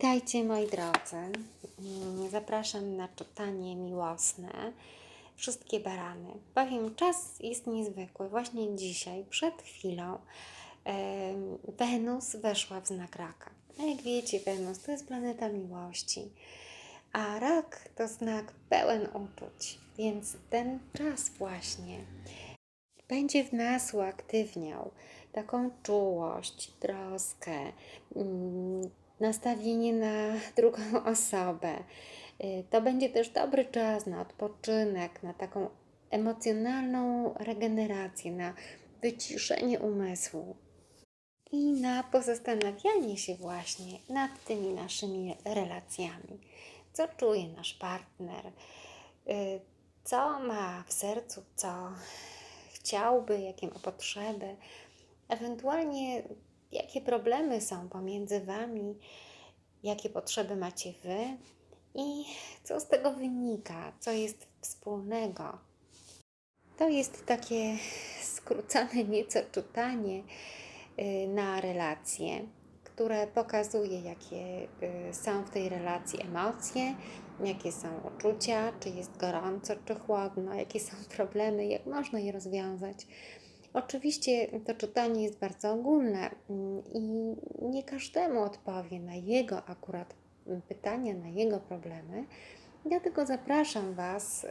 Witajcie moi drodzy. Mm, Zapraszam na czytanie miłosne. Wszystkie barany. Powiem, czas jest niezwykły. Właśnie dzisiaj, przed chwilą, Wenus weszła w znak raka. A jak wiecie, Wenus to jest planeta miłości, a rak to znak pełen uczuć. Więc ten czas właśnie będzie w nas uaktywniał taką czułość, troskę, mm, nastawienie na drugą osobę. Y, To będzie też dobry czas na odpoczynek, na taką emocjonalną regenerację, na wyciszenie umysłu i na pozastanawianie się właśnie nad tymi naszymi relacjami. Co czuje nasz partner, y, co ma w sercu, co chciałby, jakie ma potrzeby, ewentualnie jakie problemy są pomiędzy Wami, jakie potrzeby macie Wy i co z tego wynika, co jest wspólnego. To jest takie skrócone nieco czytanie y, na relacje, które pokazuje, jakie y, są w tej relacji emocje, jakie są uczucia, czy jest gorąco, czy chłodno, jakie są problemy, jak można je rozwiązać. Oczywiście to czytanie jest bardzo ogólne mm, i nie każdemu odpowie na jego akurat pytania, na jego problemy. Dlatego zapraszam Was y,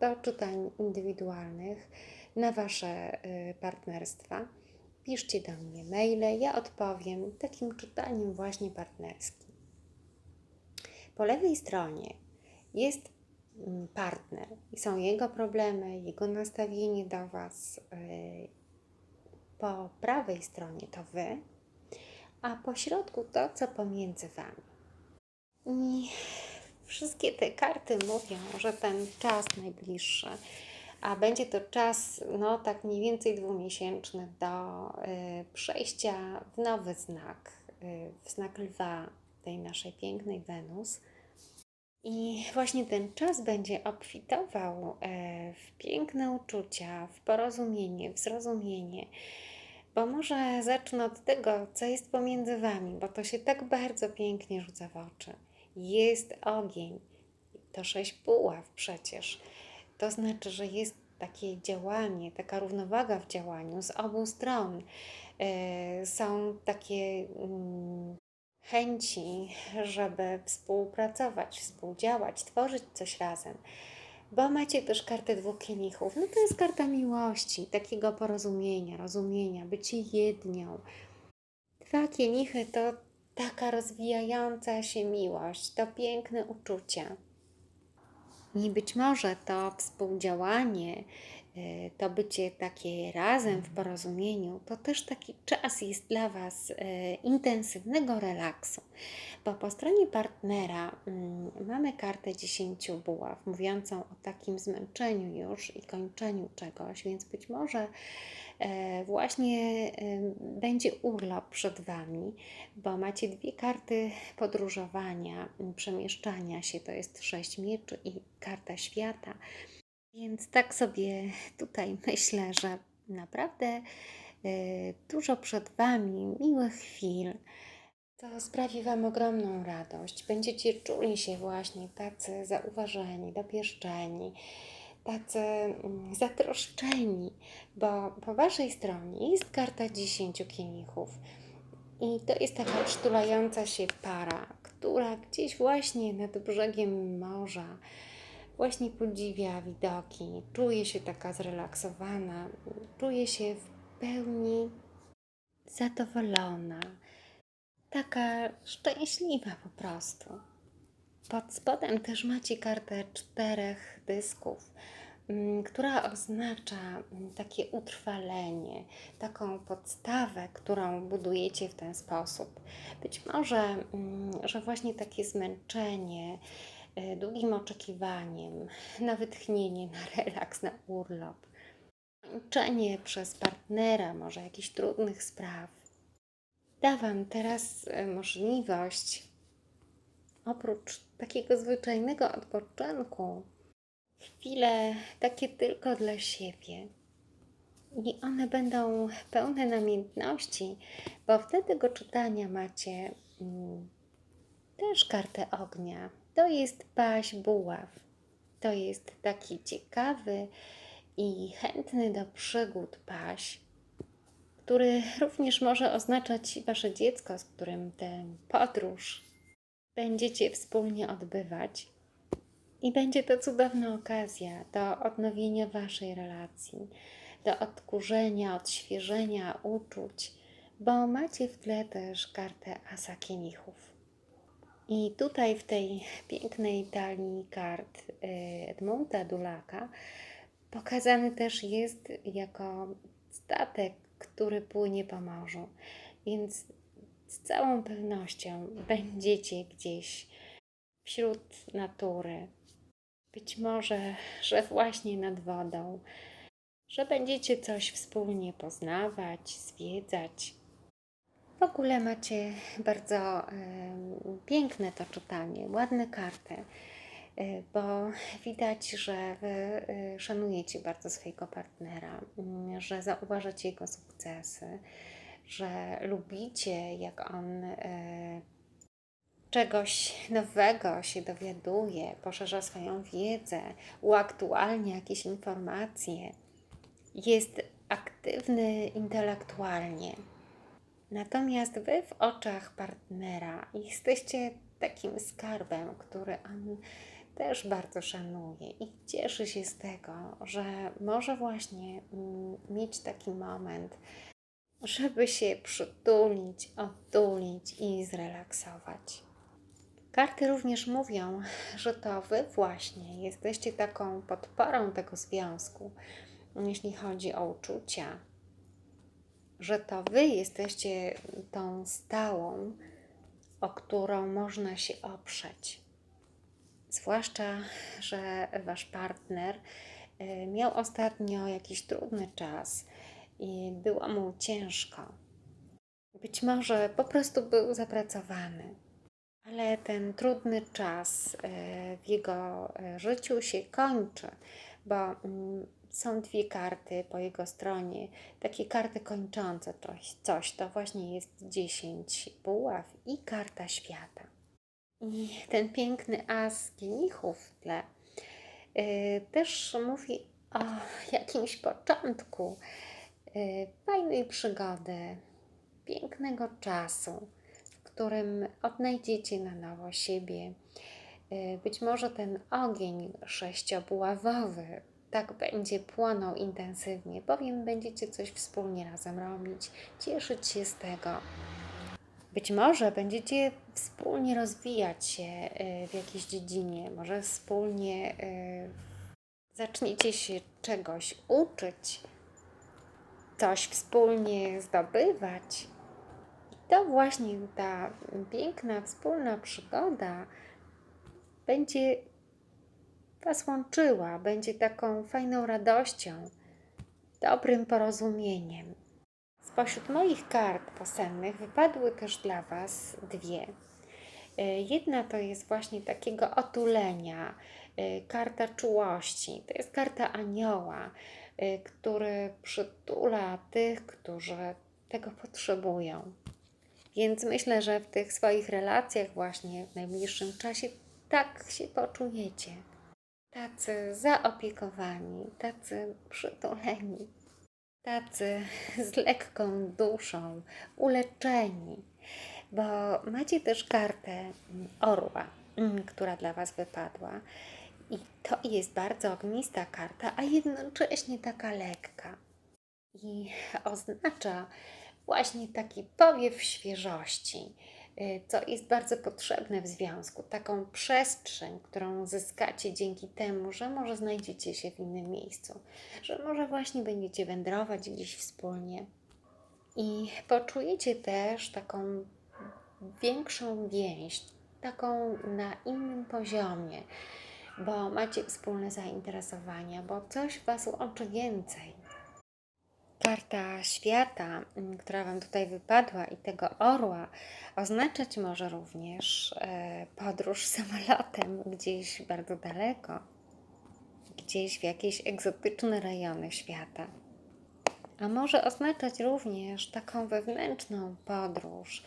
do czytań indywidualnych na Wasze y, partnerstwa. Piszcie do mnie maile, ja odpowiem takim czytaniem właśnie partnerskim. Po lewej stronie jest partner i są jego problemy, jego nastawienie do Was. y, Po prawej stronie to Wy, a po środku to, co pomiędzy Wami. I wszystkie te karty mówią, że ten czas najbliższy, a będzie to czas, no tak mniej więcej dwumiesięczny do y, przejścia w nowy znak, y, w znak lwa tej naszej pięknej Wenus. I właśnie ten czas będzie obfitował e, w piękne uczucia, w porozumienie, w zrozumienie. Bo może zacznę od tego, co jest pomiędzy Wami, bo to się tak bardzo pięknie rzuca w oczy. Jest ogień, to sześć buław przecież. To znaczy, że jest takie działanie, taka równowaga w działaniu z obu stron. E, Są takie mm, chęci, żeby współpracować, współdziałać, tworzyć coś razem. Bo macie też kartę dwóch kielichów. No to jest karta miłości, takiego porozumienia, rozumienia, bycie jednią. Dwa kielichy to taka rozwijająca się miłość, to piękne uczucia. I być może to współdziałanie, to bycie takie razem w porozumieniu, to też taki czas jest dla Was y, intensywnego relaksu. Bo po stronie partnera mm, mamy kartę 10 buław, mówiącą o takim zmęczeniu już i kończeniu czegoś, więc być może e, właśnie e, będzie urlop przed Wami, bo macie dwie karty podróżowania, przemieszczania się, to jest sześć mieczy i karta świata. Więc tak sobie tutaj myślę, że naprawdę e, dużo przed Wami miłych chwil. To sprawi Wam ogromną radość. Będziecie czuli się właśnie tacy zauważeni, dopieszczeni, tacy mm, zatroszczeni, bo po Waszej stronie jest karta 10 kielichów. I to jest taka przytulająca się para, która gdzieś właśnie nad brzegiem morza właśnie podziwia widoki, czuje się taka zrelaksowana, czuje się w pełni zadowolona, taka szczęśliwa po prostu. Pod spodem też macie kartę czterech dysków, mm, która oznacza mm, takie utrwalenie, taką podstawę, którą budujecie w ten sposób. Być może, mm, że właśnie takie zmęczenie, długim oczekiwaniem, na wytchnienie, na relaks, na urlop, kończenie przez partnera może jakichś trudnych spraw, da Wam teraz e, możliwość, oprócz takiego zwyczajnego odpoczynku, chwile takie tylko dla siebie. I one będą pełne namiętności, bo wtedy tego czytania macie mm, też kartę ognia. To jest paź buław. To jest taki ciekawy i chętny do przygód paź, który również może oznaczać Wasze dziecko, z którym tę podróż będziecie wspólnie odbywać. I będzie to cudowna okazja do odnowienia Waszej relacji, do odkurzenia, odświeżenia uczuć, bo macie w tle też kartę Asa Kielichów. I tutaj w tej pięknej talii kart y, Edmunda Dulaka pokazany też jest jako statek, który płynie po morzu. Więc z całą pewnością będziecie gdzieś wśród natury. Być może, że właśnie nad wodą, że będziecie coś wspólnie poznawać, zwiedzać. W ogóle macie bardzo piękne to czytanie, ładne karty, e, bo widać, że wy e, szanujecie bardzo swojego partnera, mm, że zauważacie jego sukcesy, że lubicie, jak on e, czegoś nowego się dowiaduje, poszerza swoją wiedzę, uaktualnia jakieś informacje, jest aktywny intelektualnie. Natomiast wy w oczach partnera jesteście takim skarbem, który on też bardzo szanuje i cieszy się z tego, że może właśnie mm, mieć taki moment, żeby się przytulić, otulić i zrelaksować. Karty również mówią, że to wy właśnie jesteście taką podporą tego związku, jeśli chodzi o uczucia, że to wy jesteście tą stałą, o którą można się oprzeć. Zwłaszcza, że wasz partner y, miał ostatnio jakiś trudny czas i było mu ciężko. Być może po prostu był zapracowany, ale ten trudny czas e, w jego e, życiu się kończy, bo mm, są dwie karty po jego stronie, takie karty kończące coś, coś to właśnie jest 10 buław i karta świata. I ten piękny as kielichów w tle yy, też mówi o jakimś początku yy, fajnej przygody, pięknego czasu, w którym odnajdziecie na nowo siebie. Yy, być może ten ogień sześciobuławowy tak będzie płonął intensywnie, bowiem będziecie coś wspólnie razem robić, cieszyć się z tego. Być może będziecie wspólnie rozwijać się y, w jakiejś dziedzinie, może wspólnie y, zaczniecie się czegoś uczyć, coś wspólnie zdobywać. I to właśnie ta piękna wspólna przygoda będzie Was łączyła, będzie taką fajną radością, dobrym porozumieniem. Spośród moich kart posennych wypadły też dla Was dwie. Y, jedna to jest właśnie takiego otulenia, y, karta czułości. To jest karta anioła, y, który przytula tych, którzy tego potrzebują. Więc myślę, że w tych swoich relacjach, właśnie w najbliższym czasie, tak się poczujecie. Tacy zaopiekowani, tacy przytuleni tacy z lekką duszą, uleczeni, bo macie też kartę orła, mm, która dla Was wypadła. I to jest bardzo ognista karta, a jednocześnie taka lekka. I oznacza właśnie taki powiew świeżości, co jest bardzo potrzebne w związku, taką przestrzeń, którą zyskacie dzięki temu, że może znajdziecie się w innym miejscu, że może właśnie będziecie wędrować gdzieś wspólnie. I poczujecie też taką większą więź, taką na innym poziomie, bo macie wspólne zainteresowania, bo coś Was łączy więcej Karta świata, mm, która Wam tutaj wypadła, i tego orła, oznaczać może również e, podróż samolotem gdzieś bardzo daleko, gdzieś w jakieś egzotyczne rejony świata. A może oznaczać również taką wewnętrzną podróż,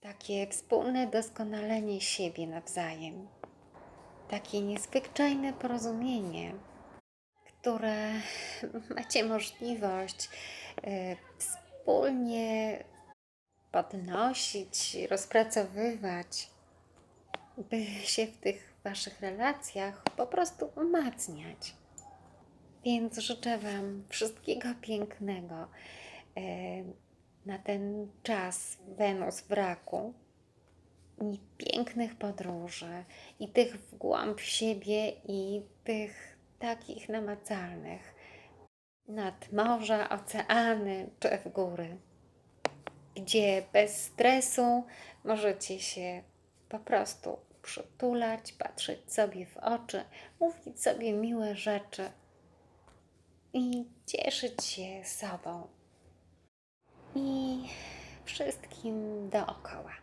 takie wspólne doskonalenie siebie nawzajem, takie niezwyczajne porozumienie, które macie możliwość e, wspólnie podnosić, rozpracowywać, by się w tych Waszych relacjach po prostu umacniać. Więc życzę Wam wszystkiego pięknego e, na ten czas Wenus w raku i pięknych podróży, i tych w głąb siebie, i tych takich namacalnych nad morza, oceany czy w góry, gdzie bez stresu możecie się po prostu przytulać, patrzeć sobie w oczy, mówić sobie miłe rzeczy i cieszyć się sobą i wszystkim dookoła.